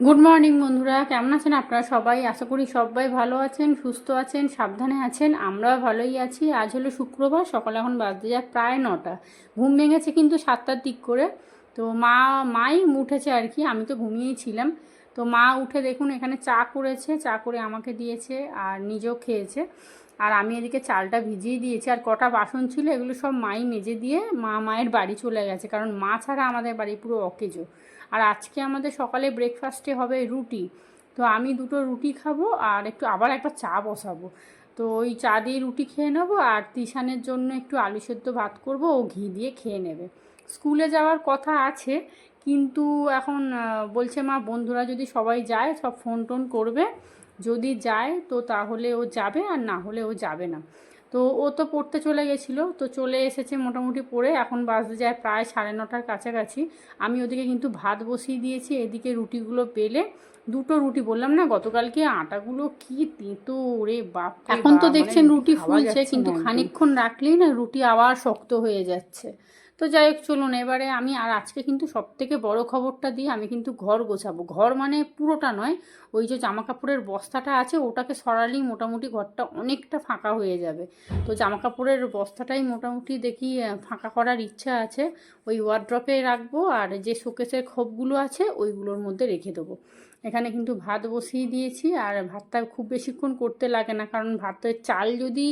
Good morning বন্ধুরা। কেমন আছেন আপনারা সবাই? আশা করি সবাই ভালো আছেন, সুস্থ আছেন, সাবধানে আছেন। আমরাও ভালোই আছি। আজ হলো শুক্রবার, সকাল এখন বাজতে যায় প্রায় নটা। ঘুম ভেঙেছে কিন্তু সাতটার দিক করে। তো মা, মাই উঠেছে আর কি। আমি তো ঘুমিয়েই ছিলাম। তো মা উঠে দেখুন, এখানে চা করেছে। চা করে আমাকে দিয়েছে আর নিজেও খেয়েছে। আর আমি এদিকে চালটা ভিজিয়ে দিয়েছি। আর কটা বাসন ছিল, এগুলো সব মাই মেজে দিয়ে মা, মায়ের বাড়ি চলে গেছে। কারণ মা ছাড়া আমাদের বাড়ি পুরো অকেজো। আর আজকে আমাদের সকালে ব্রেকফাস্টে হবে রুটি। তো আমি দুটো রুটি খাব আর একটু আবার একটা চা বসাবো। তো ওই চা দিয়ে রুটি খেয়ে নেব আর তিশানের জন্য একটু আলু সেদ্ধ ভাত করব, ও ঘি দিয়ে খেয়ে নেবে। স্কুলে যাওয়ার কথা আছে, কিন্তু এখন বলছে মা, বন্ধুরা যদি সবাই যায়, সব ফোন টোন করবে। যদি যায়, তো তাহলে ও যাবে আর না হলে ও যাবে না। তো ও তো পড়তে চলে গেছিল তো চলে এসেছে মোটামুটি পড়ে। এখন বাজতে যায় প্রায় সাড়ে নটার কাছাকাছি। আমি ওদিকে কিন্তু ভাত বসিয়ে দিয়েছি এদিকে রুটিগুলো পেলে দুটো রুটি বললাম না গতকালকে আটাগুলো কি তেঁতো রে বাপ এখন তো দেখছেন মানে রুটি খাওয়া ফুলছে কিন্তু খানিক্ষণ খানিকক্ষণ রাখলেই না রুটি আবার শক্ত হয়ে যাচ্ছে। তো যাই হোক, চলুন এবারে আমি আর আজকে কিন্তু সব থেকে বড় খবরটা দিই, আমি কিন্তু ঘর গোছাবো। ঘর মানে পুরোটা নয়, ওই যে জামা কাপড়ের বস্তাটা আছে, ওটাকে সরালেই মোটামুটি ঘরটা অনেকটা ফাঁকা হয়ে যাবে। তো জামা কাপড়ের বস্তাটাই মোটামুটি দেখি ফাঁকা করার ইচ্ছা আছে। ওই ওয়ার্ড্রপে রাখব আর যে শোকেসের খোপগুলো আছে, ওইগুলোর মধ্যে রেখে দেবো। এখানে কিন্তু ভাত বসিয়ে দিয়েছি আর ভাতটা খুব বেশিক্ষণ করতে লাগে না। কারণ ভাতের চাল যদি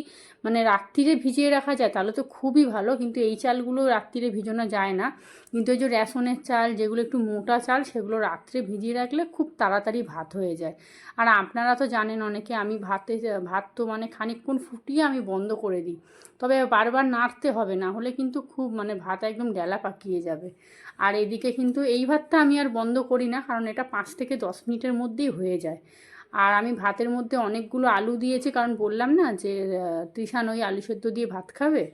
মানে রাত্রিরে ভিজিয়ে রাখা যায় তাহলে তো খুবই ভালো, কিন্তু এই চালগুলো রাত্রিরে ভিজানো যায় না। কিন্তু ওই যে রেশনের চাল, যেগুলো একটু মোটা চাল, সেগুলো রাত্রে ভিজিয়ে রাখলে খুব তাড়াতাড়ি ভাত হয়ে যায়। আর আপনারা তো জানেন অনেকে, আমি ভাতে ভাত তো মানে খানিকক্ষণ ফুটিয়ে আমি বন্ধ করে দিই। তবে বারবার নাড়তে হবে, না হলে কিন্তু খুব মানে ভাত একদম ডেলা পাকিয়ে যাবে। আর এদিকে কিন্তু এই ভাতটা আমি আর বন্ধ করি না, কারণ এটা পাঁচ থেকে দশ মিনিটের মধ্যেই হয়ে যায়। আর আমি ভাতের মধ্যে অনেকগুলো আলু দিয়েছি, কারণ বললাম না যে তৃষান ওই আলু সেদ্ধ দিয়ে ভাত খাবে।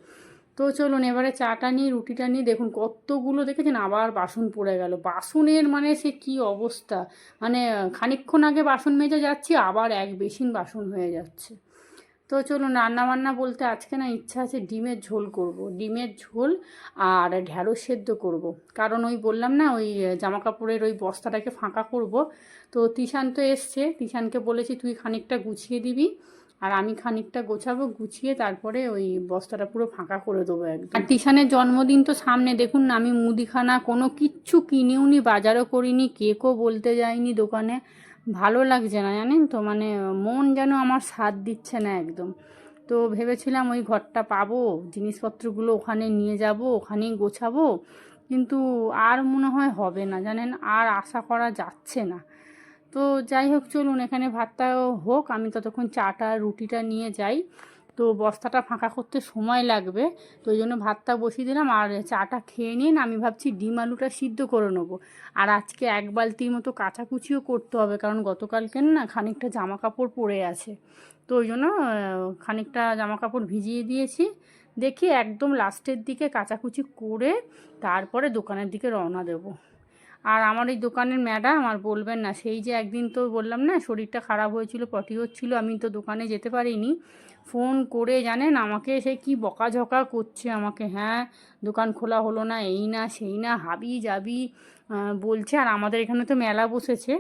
তো চলুন এবারে চাটা নিয়ে রুটিটা নিয়ে দেখুন কতগুলো দেখেছেন, আবার বাসন পড়ে গেল। বাসনের মানে সে কি অবস্থা? মানে খানিক্ষণ আগে বাসন মেজে যাচ্ছে, আবার এক বেশিন বাসন হয়ে যাচ্ছে। তো চলুন রান্না বান্না বলতে আজকে না ইচ্ছা আছে ডিমের ঝোল করব। ডিমের ঝোল আর ঢ্যাঁড়স সেদ্ধ করব। কারণ ওই বললাম না, ওই জামা কাপড়ের ওই বস্তাটাকে ফাঁকা করব। তো তিশান তো এসছে, তিশানকে বলেছি তুই খানিকটা গুছিয়ে দিবি আর আমি খানিকটা গোছাবো, গুছিয়ে তারপরে ওই বস্তাটা পুরো ফাঁকা করে দেবো একদম। আর তিশানের জন্মদিন তো সামনে, দেখুন না আমি মুদিখানা কোনো কিচ্ছু কিনেও নি বাজারও করিনি, কেকও বলতে যাইনি দোকানে। ভালো লাগছে না জানেন তো? মানে মন যেন আমার সাথ দিচ্ছে না একদম। তো ভেবেছিলাম ওই ঘরটা পাবো, জিনিসপত্রগুলো ওখানে নিয়ে যাব, ওখানেই গোছাবো। কিন্তু আর মনে হয় হবে না জানেন, আর আশা করা যাচ্ছে না। তো যাই হোক, চলুন এখানে ভাতটাও হোক, আমি ততক্ষণ চাটা, রুটিটা নিয়ে যাই। তো বস্তাটা ফাঁকা করতে সময় লাগবে, তো ওই জন্য ভাতটা বসিয়ে দিলাম আর চাটা খেয়ে নিন আমি ভাবছি ডিম আলুটা সিদ্ধ করে নেব। আর আজকে এক বালতির মতো কাচাকুচিও করতে হবে, কারণ গতকালকে না খানিকটা জামা কাপড় পরে আছে। তো ওই জন্য খানিকটা জামা কাপড় ভিজিয়ে দিয়েছি, দেখি একদম লাস্টের দিকে কাচাকুচি করে তারপরে দোকানের দিকে রওনা দেবো। আর আমার এই দোকানের ম্যাডাম আর বলবেন না, সেই যে একদিন তো বললাম না, শরীরটা খারাপ হয়েছিল, পটি হচ্ছিল, আমি তো দোকানে যেতে পারিনি। ফোন করে জানেন আমাকে, সে কি বকাঝকা করছে আমাকে হ্যাঁ দোকান খোলা হলো না, এই না, সেই না হাবি যাবি বলছে। আর আমাদের এখানে তো মেলা বসেছে।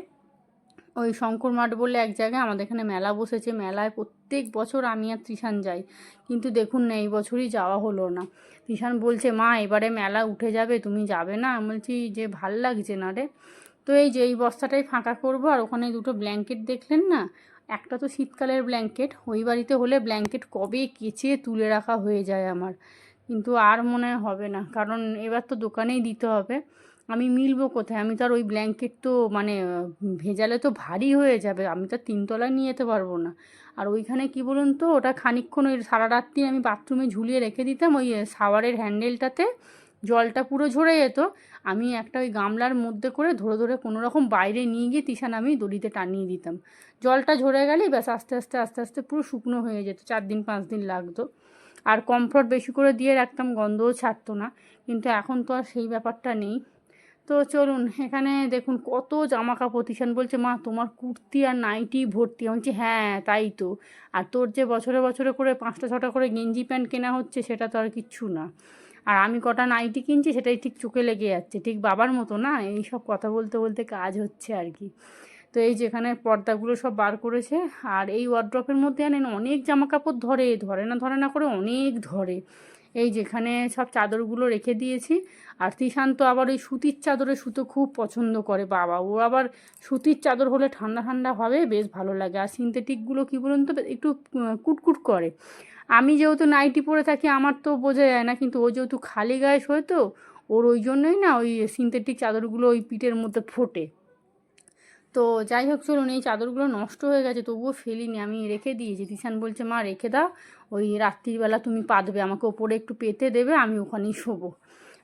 ওই শঙ্কর মাঠ বলে এক জায়গায় আমাদের এখানে মেলা বসেছে। মেলায় প্রত্যেক বছর আমি আর তৃষান যাই। কিন্তু দেখুন না, এই বছরই যাওয়া হলো না। তৃষান বলছে, মা, এবারে মেলা উঠে যাবে, তুমি যাবে না? আমি বলছি, যে ভালো লাগছে না রে। তো এই যে, এই বস্তাটাই ফাঁকা করব। আর ওখানে দুটো ব্ল্যাঙ্কেট দেখলেন না? একটা তো শীতকালের ব্ল্যাঙ্কেট। ওই বাড়িতে হলে ব্ল্যাঙ্কেট কবে কেচে তুলে রাখা হয়ে যায় আমার। কিন্তু আর মনে হবে না। কারণ এবার তো দোকানেই দিতে হবে। আমি মিলবো কোথায়? আমি তো আর ওই ব্ল্যাঙ্কেট তো মানে ভেজালে তো ভারী হয়ে যাবে। আমি তো তিনতলায় নিয়ে যেতে পারব না। আর ওইখানে কি বলুন তো, ওটা খানিকক্ষণ ওই সারা রাত্রি আমি বাথরুমে ঝুলিয়ে রেখে দিতাম। ওই শাওয়ারের হ্যান্ডেলটাতে জলটা পুরো ঝরে যেত। আমি একটা ওই গামলার মধ্যে করে ধরে ধরে কোনো রকম বাইরে নিয়ে গিয়ে তিশান আমি দড়িতে টানিয়ে দিতাম। জলটা ঝরে গেলেই ব্যাস আস্তে আস্তে আস্তে আস্তে পুরো শুকনো হয়ে যেত। চার দিন, পাঁচ দিন লাগতো। আর কমফর্ট বেশি করে দিয়ে রাখতাম, গন্ধও ছাড়তো না। কিন্তু এখন তো আর সেই ব্যাপারটা নেই। তো চলুন, এখানে দেখুন কত জামা কাপড় তিশান বলছে, মা, তোমার কুর্তি আর নাইটি ভর্তি। আমি বলছি হ্যাঁ তাই তো। আর তোর যে বছরে বছরে করে পাঁচটা ছটা করে গেঞ্জি প্যান্ট কেনা হচ্ছে, সেটা তো আর কিচ্ছু না। আর আমি কটা নাইটি কিনছি, সেটাই ঠিক চোখে লেগে যাচ্ছে, ঠিক বাবার মতো না? এই সব কথা বলতে বলতে কাজ হচ্ছে আর কি। তো এই যেখানে পর্দাগুলো সব বার করেছে, আর এই ওয়ার্ড্রপের মধ্যে আনেন অনেক জামা কাপড় ধরে ধরে না ধরে না করে অনেক ধরে। এই যেখানে সব চাদরগুলো রেখে দিয়েছি। আর তিশান আবার ওই সুতির চাদরে সুতো খুব পছন্দ করে বাবা। ও আবার সুতির চাদর হলে ঠান্ডা ঠান্ডা হবে, বেশ ভালো লাগে। আর সিনথেটিকগুলো কী বলুন তো একটু কুটকুট করে। আমি যেহেতু নাইটি পরে থাকি, আমার তো বোঝা যায় না, কিন্তু ও যেহেতু খালি গায়ে শোয় তো, ওর ওই জন্যই না ওই সিনথেটিক চাদরগুলো ওই পিঠের মধ্যে ফোটে। তো যাই হোক, চলুন, এই চাদরগুলো নষ্ট হয়ে গেছে, তবুও ফেলিনি। আমি রেখে দিয়েছি। তিশান বলছে, মা, রেখে দাও। ওই রাত্রিবেলা তুমি পাতবে, আমাকে ওপরে একটু পেতে দেবে, আমি ওখানেই শোবো।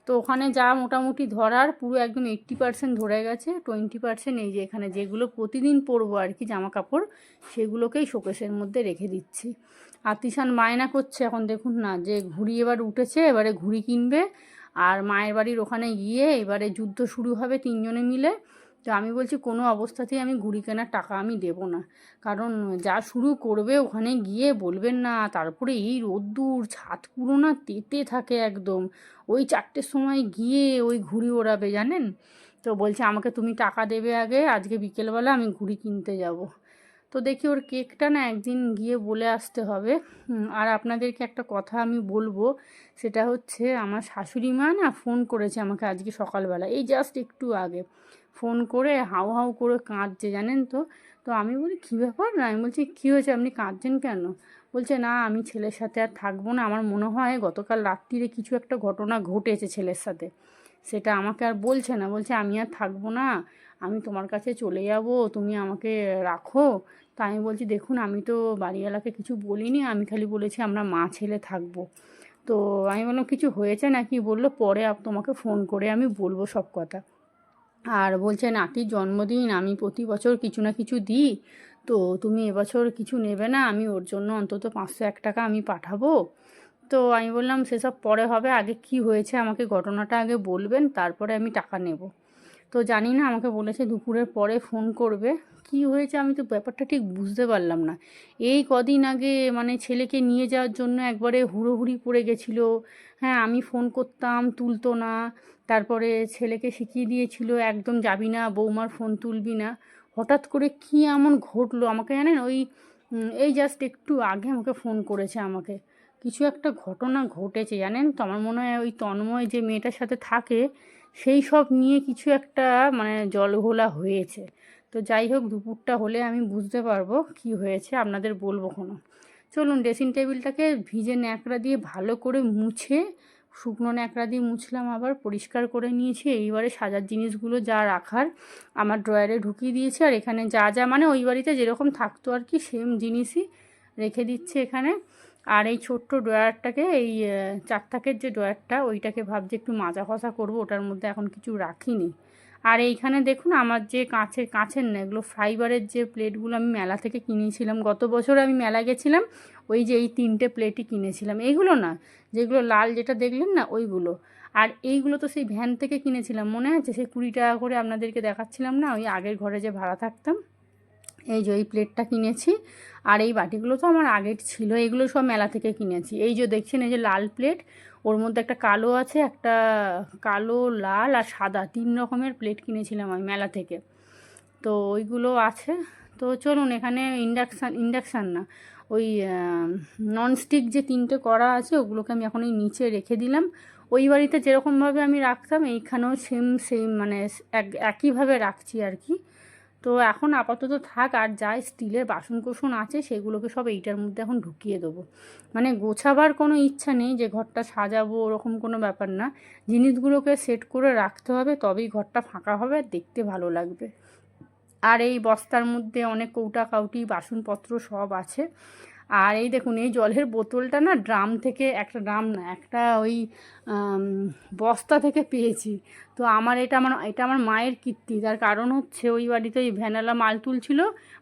তো ওখানে যা মোটামুটি ধরার, পুরো একদম এইট্টি পার্সেন্ট ধরে গেছে। টোয়েন্টি পার্সেন্ট এই যে এখানে যেগুলো প্রতিদিন পরবো আর কি জামা কাপড় সেগুলোকেই শোকেসের মধ্যে রেখে দিচ্ছি। আর তিশান মায়না করছে, এখন দেখুন না, যে ঘুড়ি এবার উঠেছে, এবারে ঘুড়ি কিনবে। আর মায়ের বাড়ির ওখানে গিয়ে এবারে যুদ্ধ শুরু হবে তিনজনে মিলে। তো আমি বলছি, কোনো অবস্থাতেই আমি ঘুড়ি কেনার টাকা আমি দেবো না। কারণ যা শুরু করবে ওখানে গিয়ে বলবেন না, তারপরে এই রোদ্দুর, ছাদ পুরো না তেতে থাকে একদম। ওই চারটের সময় গিয়ে ওই ঘুড়ি ওড়াবে, জানেন? তো বলছে, আমাকে তুমি টাকা দেবে আগে, আজকে বিকেলবেলা আমি ঘুড়ি কিনতে যাব। তো দেখি ওর কেকটা না একদিন গিয়ে বলে আসতে হবে। আর আপনাদেরকে একটা কথা আমি বলব, সেটা হচ্ছে, আমার শাশুড়ি মা না ফোন করেছে আমাকে আজকে সকালবেলা, এই জাস্ট একটু আগে। ফোন করে হাউ হাউ করে কাঁদছে, জানেন তো? তো আমি বলি, কী ব্যাপার? না আমি বলছি, কী হয়েছে? আপনি কাঁদছেন কেন? বলছে, না, আমি ছেলের সাথে আর থাকব না। আমার মনে হয় গতকাল রাত্রিরে কিছু একটা ঘটনা ঘটেছে ছেলের সাথে। সেটা আমাকে আর বলছে না। বলছে, আমি আর থাকব না। আমি তোমার কাছে চলে যাব। তুমি আমাকে রাখো। তা আমি বলছি, দেখুন, আমি তো বাড়িওয়ালাকে কিছু বলিনি। আমি খালি বলেছি আমরা মা ছেলে থাকব। তো আমি বললাম, কিছু হয়েছে নাকি? বলল, পরে তোমাকে ফোন করে আমি বলব সব কথা। আর বলছে, নাতির জন্মদিন, আমি প্রতি বছর কিছু না কিছু দিই। তো তুমি এবছর কিছু নেবে না, আমি ওর জন্য অন্তত পাঁচশো এক টাকা আমি পাঠাবো। তো আমি বললাম, সেসব পরে হবে, আগে কি হয়েছে, আমাকে ঘটনাটা আগে বলবেন, তারপরে আমি টাকা নেব। তো জানি না, আমাকে বলেছে, দুপুরের পরে ফোন করবে। কি হয়েছে, আমি তো ব্যাপারটা ঠিক বুঝতে পারলাম না। এই কদিন আগে মানে ছেলেকে নিয়ে যাওয়ার জন্য একবারে হুড়োহুড়ি পড়ে গেছিল। হ্যাঁ আমি ফোন করতাম, তুলতো না। তারপরে ছেলেকে শিখিয়ে দিয়েছিল, একদম যাবি না, বৌমার ফোন তুলবি না। হঠাৎ করে কি এমন ঘটলো? আমাকে জানেন ওই এই জাস্ট একটু আগে আমাকে ফোন করেছে আমাকে। কিছু একটা ঘটনা ঘটেছে, জানেন? তো আমার মনে হয় ওই তন্ময় যে মেয়েটার সাথে থাকে, সেই সব নিয়ে কিছু একটা মানে জলঘোলা হয়েছে। তো যাই হোক, দুপুরটা হলে আমি বুঝতে পারব কি হয়েছে, আপনাদের বলব কোনো। চলুন ড্রেসিং টেবিলটাকে ভিজে ন্যাকড়া দিয়ে ভালো করে মুছে শুকনো ন্যাকড়া দিয়ে মুছলাম আবার, পরিষ্কার করে নিয়েছি। এইবারে সাজার জিনিসগুলো যা রাখার আমার ড্রয়ারে ঢুকিয়ে দিয়েছি। আর এখানে যা যা মানে ওই বাড়িতে যেরকম থাকতো আর কি সেম জিনিসই রেখে দিচ্ছে এখানে। আর এই ছোট্ট ড্রয়ারটাকে, এই চার থাকের যে ড্রয়ারটা, ওইটাকে ভাবছি একটু মাজা কষা করব, ওটার মধ্যে এখন কিছু রাখিনি। আর এইখানে দেখুন আমার যে কাঁচের কাঁচের না, এগুলো ফাইবারের যে প্লেটগুলো আমি মেলা থেকে কিনেছিলাম, গত বছর আমি মেলা গেছিলাম ওই যে এই তিনটে প্লেটই কিনেছিলাম। এইগুলো না, যেগুলো লাল যেটা দেখলেন না, ওইগুলো। আর এইগুলো তো সেই ভ্যান থেকে কিনেছিলাম। মনে আছে? সেই কুড়ি টাকা করে আপনাদেরকে দেখাচ্ছিলাম না? ওই আগের ঘরে যে ভাড়া থাকতাম। এই যে এই প্লেটটা কিনেছি। আর এই বাটিগুলো তো আমার আগের ছিল। এগুলো সব মেলা থেকে কিনেছি। এই যে দেখছেন, এই যে লাল প্লেট ওর মধ্যে একটা কালো আছে, একটা কালো, লাল আর সাদা। তিন রকমের প্লেট কিনেছিলাম আমি মেলা থেকে। তো ওইগুলো আছে। তো চলুন, এখানে ইন্ডাকশান ইন্ডাকশান না। ওই ননস্টিক যে তিনটে করা আছে, ওগুলোকে আমি এখন এই নিচে রেখে দিলাম। ওই বাড়িতে যেরকমভাবে আমি রাখতাম, এইখানেও সেম সেম মানে এক, একইভাবে রাখছি আর কি। তো এখন আপাতত থাক, আর যা স্টিলের বাসন কোসন আছে, সেগুলোকে সব এইটার মধ্যে এখন ঢুকিয়ে দেবো। মানে গোছাবার কোনো ইচ্ছা নেই যে ঘরটা সাজাবো, ওরকম কোনো ব্যাপার না। জিনিসগুলোকে সেট করে রাখতে হবে, তবেই ঘরটা ফাঁকা হবে, আর দেখতে ভালো লাগবে। আর এই বস্তার মধ্যে অনেক কৌটা কাউটি বাসনপত্র সব আছে। আর এই দেখুন, এই জলের বোতলটা না ড্রাম থেকে, একটা ড্রাম না, একটা ওই বস্তা থেকে পেয়েছি। তো আমার এটা আমার এটা আমার মায়ের কীর্তি। তার কারণ হচ্ছে ওই বাড়িতে ওই ভ্যানালা মাল তুলছিল,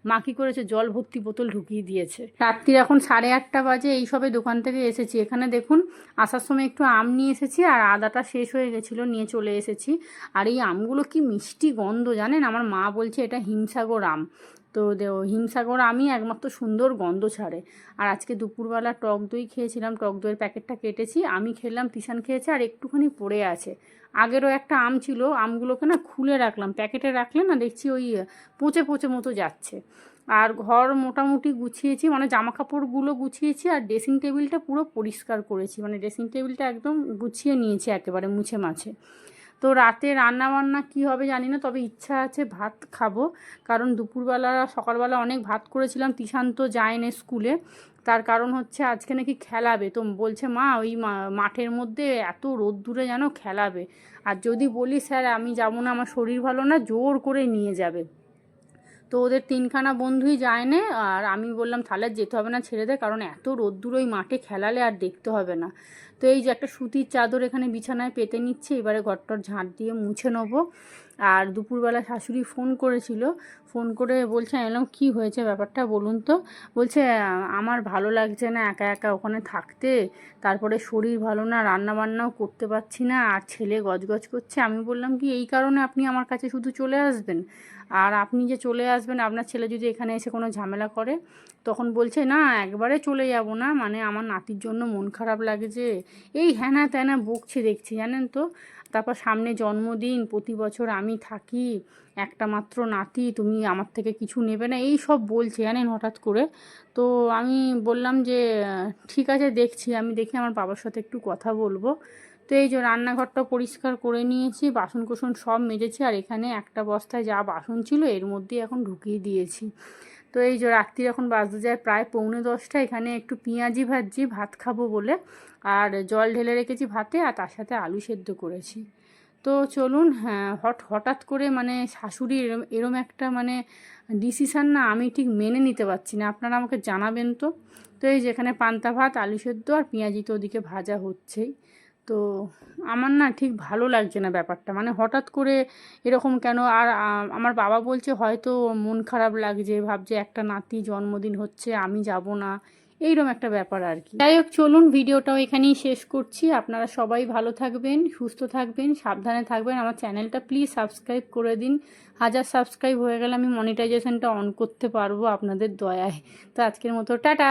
মা কী করেছে, জল ভর্তি বোতল ঢুকিয়ে দিয়েছে। রাত্রির এখন সাড়ে আটটা বাজে, এই সবে দোকান থেকে এসেছি। এখানে দেখুন, আসার সময় একটু আম নিয়ে এসেছি আর আদাটা শেষ হয়ে গেছিল, নিয়ে চলে এসেছি। আর এই আমগুলো কি মিষ্টি গন্ধ, জানেন? আমার মা বলছে এটা হিমসাগর আম। তো হিমসাগর আমি একমাত্র সুন্দর গন্ধ ছাড়ে। আর আজকে দুপুরবেলা টক দই খেয়েছিলাম, টক দইয়ের প্যাকেটটা কেটেছি, আমি খেলাম, তিশান খেয়েছে আর একটুখানি পড়ে আছে। আগেরও একটা আম ছিল, আমগুলোকে না খুলে রাখলাম, প্যাকেটে রাখলে না দেখছি ওই পচে পচে মতো যাচ্ছে। আর ঘর মোটামুটি গুছিয়েছি মানে জামা কাপড়গুলো গুছিয়েছি আর ড্রেসিং টেবিলটা পুরো পরিষ্কার করেছি মানে ড্রেসিং টেবিলটা একদম গুছিয়ে নিয়েছি একেবারে মুছে মাছে তো রাতে রান্না বান্না কী হবে জানি না, তবে ইচ্ছা আছে ভাত খাব। কারণ দুপুরবেলা, সকালবেলা অনেক ভাত করেছিলাম তিশান্ত যায় না স্কুলে। তার কারণ হচ্ছে আজকে নাকি খেলাবে। তো বলছে, মা, ওই মাঠের মধ্যে এত রোদ দূরে যেন খেলাবে। আর যদি বলি, স্যার, আমি যাব না, আমার শরীর ভালো না, জোর করে নিয়ে যাবে। তো ওদের তিনখানা বন্ধুই যায় না, আর আমি বললাম, তাহলে যেতে হবে না ছেড়ে দে, কারণ এত রোদ্দুর ওই মাঠে খেলালে আর দেখতে হবে না। তো এই যে একটা সুতির চাদর এখানে বিছানায় পেতে নিচ্ছে, এবারে ঘরটর ঝাঁট দিয়ে মুছে নেব। আর দুপুরবেলা শাশুড়ি ফোন করেছিল, ফোন করে বলছে বললাম, কী হয়েছে ব্যাপারটা বলুন তো? বলছে, আমার ভালো লাগছে না একা একা ওখানে থাকতে, তারপরে শরীর ভালো না রান্না বান্নাও করতে পারছি না, আর ছেলে গজগজ করছে। আমি বললাম, কি এই কারণে আপনি আমার কাছে শুধু চলে আসবেন? আর আপনি যে চলে আসবেন, আপনার ছেলে যদি এখানে এসে কোনো ঝামেলা করে, তখন বলছে, না, একবারে চলে যাব না মানে আমার নাতির জন্য মন খারাপ লাগছে এই হ্যানা ত্যানা বকছে দেখছি, জানেন তো? তারপর সামনে জন্মদিন, প্রতি বছর আমি থাকি, একটা মাত্র নাতি, তুমি আমার থেকে কিছু নেবে না, এই সব বলছে, জানেন, হঠাৎ করে। তো আমি বললাম যে, ঠিক আছে, দেখছি। আমি দেখি আমার বাবার সাথে একটু কথা বলব। তো এই যে রান্নাঘরটা পরিষ্কার করে নিয়েছি বাসন কোসন সব মেজেছি, আর এখানে একটা বস্তায় যা বাসন ছিল এর মধ্যেই এখন ঢুকিয়ে দিয়েছি। তো এই যে রাত্রি এখন বাজতে যায় প্রায় পৌনে দশটা, এখানে একটু পেঁয়াজি ভাজি ভাত খাব বলে, আর জল ঢেলে রেখেছি ভাতে, আর তার সাথে আলু সেদ্ধ করেছি। তো চলুন হ্যাঁ হট, হঠাৎ করে মানে শাশুড়ি এরম এরম একটা মানে ডিসিশান না আমি ঠিক মেনে নিতে পারছি না। আপনারা আমাকে জানাবেন তো? তো এই যেখানে পান্তা ভাত, আলু সেদ্ধ, আর পেঁয়াজি তো ওদিকে ভাজা হচ্ছেই। তো আমার না ঠিক ভালো লাগছে না ব্যাপারটা। মানে হঠাৎ করে এরকম কেন? আর আমার বাবা বলছে হয়তো মন খারাপ লাগছে, ভাবছে একটা নাতি জন্মদিন হচ্ছে, আমি যাব না। এইরকম একটা ব্যাপার আর কি। যাই হোক, চলুন ভিডিওটাও এখানেই শেষ করছি। আপনারা সবাই ভালো থাকবেন, সুস্থ থাকবেন, সাবধানে থাকবেন। আমার চ্যানেলটা প্লিজ সাবস্ক্রাইব করে দিন। হাজার সাবস্ক্রাইব হয়ে গেলে আমি মনিটাইজেশনটা অন করতে পারব আপনাদের দয়ায়। তো আজকের মতো, টাটা!